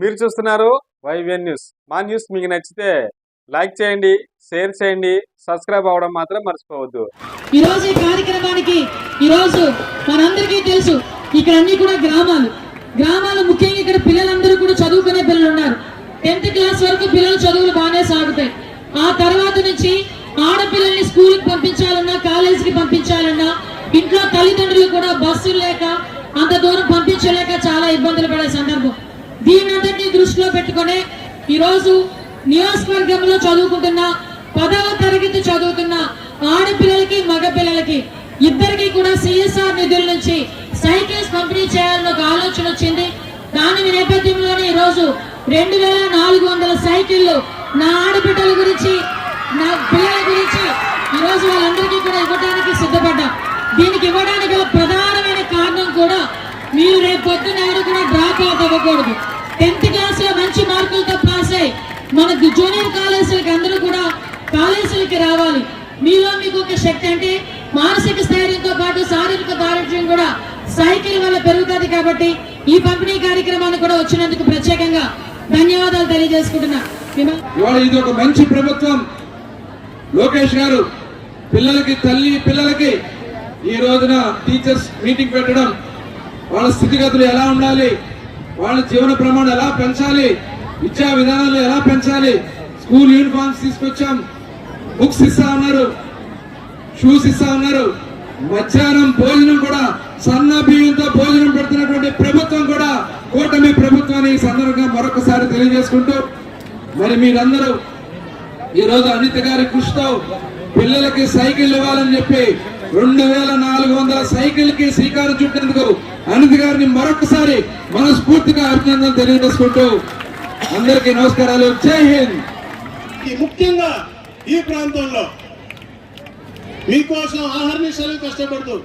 మీరు చూస్తున్నారు YVN news. మా న్యూస్ మీకు నచ్చితే లైక్ చేయండి షేర్ చేయండి సబ్స్క్రైబ్ అవ్వడం మాత్రం మర్చిపోవద్దు. ఈ రోజు ఈ కార్యక్రమానికి ఈ రోజు మనందరికీ తెలుసు ఇక్కడ అన్ని కూడా గ్రామాలు. గ్రామాలు ముఖ్యంగా ఇక్కడ పిల్లలందరూ కూడా చదువుకునే పిల్లలు ఉన్నారు. టెన్త్ క్లాస్ వరకు పిల్లలు చదువులు బాగానే సాగుతాయి. ఆ తర్వాత నుంచి ఆడపిల్లల్ని స్కూల్కి పంపించాలన్నా కాలేజీకి పంపించాలన్నా ఇంట్లో తల్లిదండ్రులు కూడా బస్సులు లేక అంత దూరం పంపించలేక చాలా ఇబ్బందులు పడే సందర్భం. దీనంతటినీ దృష్టిలో పెట్టుకొని ఈరోజు నియోజకవర్గంలో చదువుకుంటున్న పదవ తరగతి చదువుతున్న ఆడపిల్లలకి మగపిల్లలకి ఇద్దరికి కూడా సిఎస్ఆర్ నిధుల నుంచి సైకిల్స్ పంపిణీ చేయాలని ఒక ఆలోచన వచ్చింది. దాని నేపథ్యంలోనే ఈరోజు రెండు వేల నాలుగు వందల సైకిళ్ళు నా ఆడబిడ్డల గురించి నా పిల్లల గురించి ఈరోజు వాళ్ళందరికీ కూడా ఇవ్వడానికి సిద్ధపడ్డా. దీనికి ఇవ్వడానికి ప్రధానమైన కారణం కూడా మీరు రేపు పొద్దున ఎవరు కూడా డ్రాప్ అవుట్ అవ్వకూడదు. టెన్త్ క్లాస్లో మంచి మార్కులతో పాస్ అయ్యి మన జూనియర్ కాలేజీలకి అందరూ కూడా కాలేజీలకి రావాలి. మీలో మీకు ఒక శక్తి అంటే మానసిక స్థైర్యంతో పాటు శారీరక దారిద్ర్యం కూడా సైకిల్ వల్ల పెరుగుతుంది కాబట్టి ఈ పంపిణీ కార్యక్రమాన్ని కూడా వచ్చినందుకు ప్రత్యేకంగా ధన్యవాదాలు తెలియజేసుకుంటున్నా. ఇది ఒక మంచి ప్రభుత్వం. లోకేష్ గారు పిల్లలకి తల్లి పిల్లలకి ఈ రోజున టీచర్స్ మీటింగ్ పెట్టడం వాళ్ళ స్థితిగతులు ఎలా ఉండాలి? వాళ్ళ జీవన ప్రమాణం ఎలా పెంచాలి? విద్యా విధానాలు ఎలా పెంచాలి? స్కూల్ యూనిఫామ్స్ తీసుకొచ్చాం. బుక్స్ ఇస్తా ఉన్నారు. షూస్ ఇస్తా ఉన్నారు. మధ్యాహ్నం భోజనం కూడా సన్న బియ్యంతో భోజనం పెడుతున్నటువంటి ప్రభుత్వం కూడా కూటమి ప్రభుత్వాన్ని ఈ సందర్భంగా మరొకసారి తెలియజేసుకుంటూ మరి మీరందరూ ఈ రోజు అనిత గారి కృషితో పిల్లలకి సైకిల్ ఇవ్వాలని చెప్పి రెండు వేల నాలుగు వందల సైకిల్కి శ్రీకారం చుట్టేందుకు అనిత గారిని మరొకసారి మనస్ఫూర్తిగా అభినందనలు తెలియజేసుకుంటూ అందరికీ నమస్కారాలు. జై హింద్! ముఖ్యంగా ఈ ప్రాంతంలో మీకోసం ఆహార నిమిషాలు కష్టపడుతూ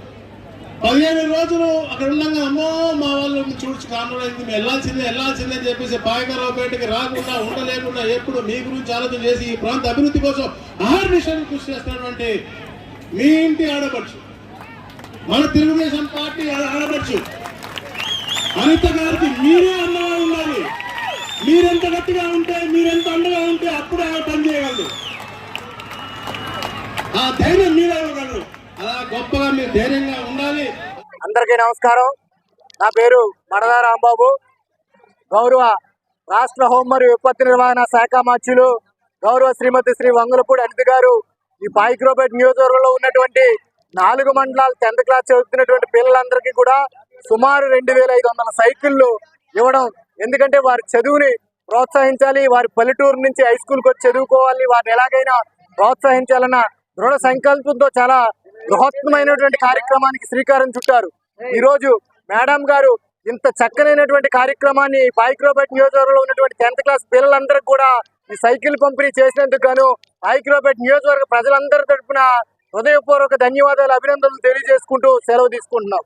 పదిహేను రోజులు అక్కడ ఉండగా అమ్మో మా వాళ్ళు చూడ్చి కానుడైంది మేము వెళ్ళాల్సిందే వెళ్ళాల్సిందే అని చెప్పేసి పాయకరావుపేటకి రాకుండా ఉండలేకుండా ఎప్పుడు మీ గురించి ఆలోచన చేసి ఈ ప్రాంత అభివృద్ధి కోసం ఆహార నిమిషాలు కృషి చేస్తున్నటువంటి మీ ఇంటి ఆడపడుచు. మన తెలుగుదేశం పార్టీ ఆడ- ఆడపడుచు. అనిత గారికి మీరే అండగా ఉండాలి. మీరెంత గట్టిగా ఉంటే మీరెంత అండగా ఉంటే అప్పుడు ఆమె పనిచేయగలరు ఆ ధైర్యం మీరే ఇవ్వగలరు. అలా గొప్పగా మీరు ధైర్యంగా ఉండాలి. అందరికీ నమస్కారం. నా పేరు మడదా రాంబాబు. గౌరవ రాష్ట్ర హోం మరియు విపత్తు నిర్వహణ శాఖ మంత్రులు గౌరవ శ్రీమతి శ్రీ వంగులపూడి అనిత గారు ఈ పాయిక్రోపేట్ నియోజకవర్గంలో ఉన్నటువంటి నాలుగు మండలాలు టెన్త్ క్లాస్ చదువుతున్నటువంటి పిల్లలందరికీ కూడా సుమారు రెండు వేల ఐదు వందల సైకిళ్ళు ఇవ్వడం. ఎందుకంటే వారి చదువుని ప్రోత్సహించాలి వారి పల్లెటూరు నుంచి హై స్కూల్కి వచ్చి చదువుకోవాలి వారిని ఎలాగైనా ప్రోత్సహించాలన్న దృఢ సంకల్పంతో చాలా బృహత్తమైనటువంటి కార్యక్రమానికి శ్రీకారం చుట్టారు. ఈ రోజు మేడం గారు ఇంత చక్కనైనటువంటి కార్యక్రమాన్ని బైక్రోబెట్ నియోజకవర్గంలో ఉన్నటువంటి టెన్త్ క్లాస్ పిల్లలందరికీ కూడా ఈ సైకిల్ పంపిణీ చేసినందుకు గాను పాయిక్రోపేట్ నియోజకవర్గ ప్రజలందరి తరపున హృదయపూర్వక ధన్యవాదాలు అభినందనలు తెలియజేసుకుంటూ సెలవు తీసుకుంటున్నాం.